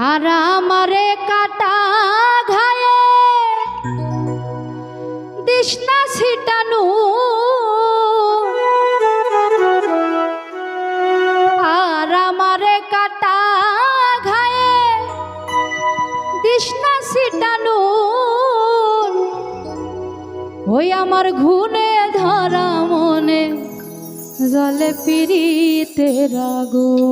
আর আমারে কাটা ঘায়ে। দিশনা ছিটানু। আর আমারে কাটা ঘায়ে। দিশনা ছিটানু। ওই আমার ঘুনে ধরা মনে, জলে পিড়িতে রাগো।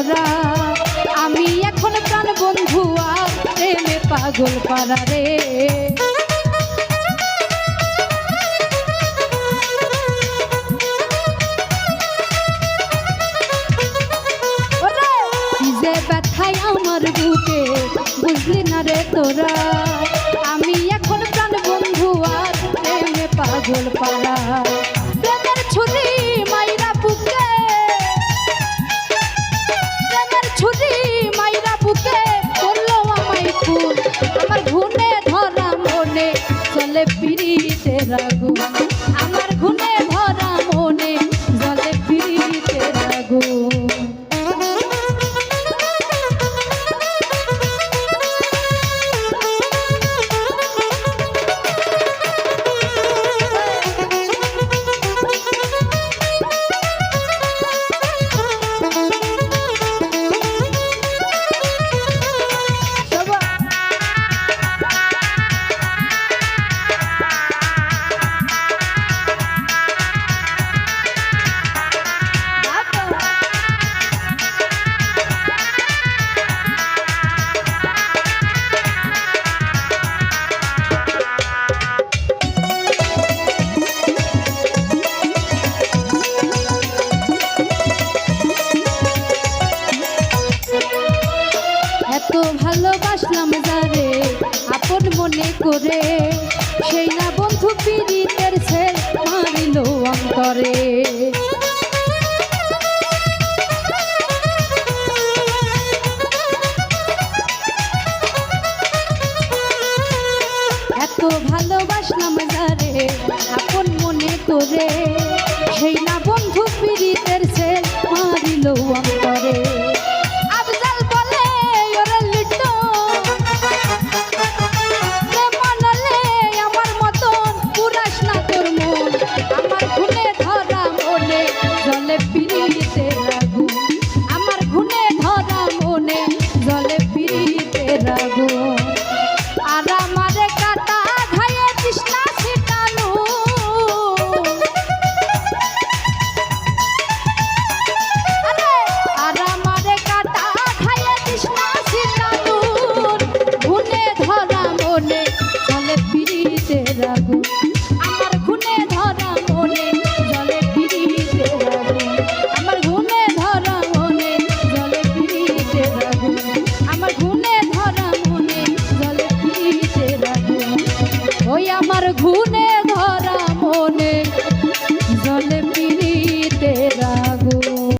রে তোরা আমি এখন প্রাণ বন্ধু, আর প্রেমে পাগল পারা রে। ব্যথায় আমার বুকে, বুঝলি না রে তোরা। আমি এখন প্রাণ বন্ধু, আর প্রেমে পাগল পারা ঘুনে ধরা মনে চলে পিড়িতে রাগু এত ভালোবাসলাম যারে, আপন মনে করে। সেই না বন্ধু পীড়িতের ছেল মারিল অন্তরে। এত ভালোবাসলাম যারে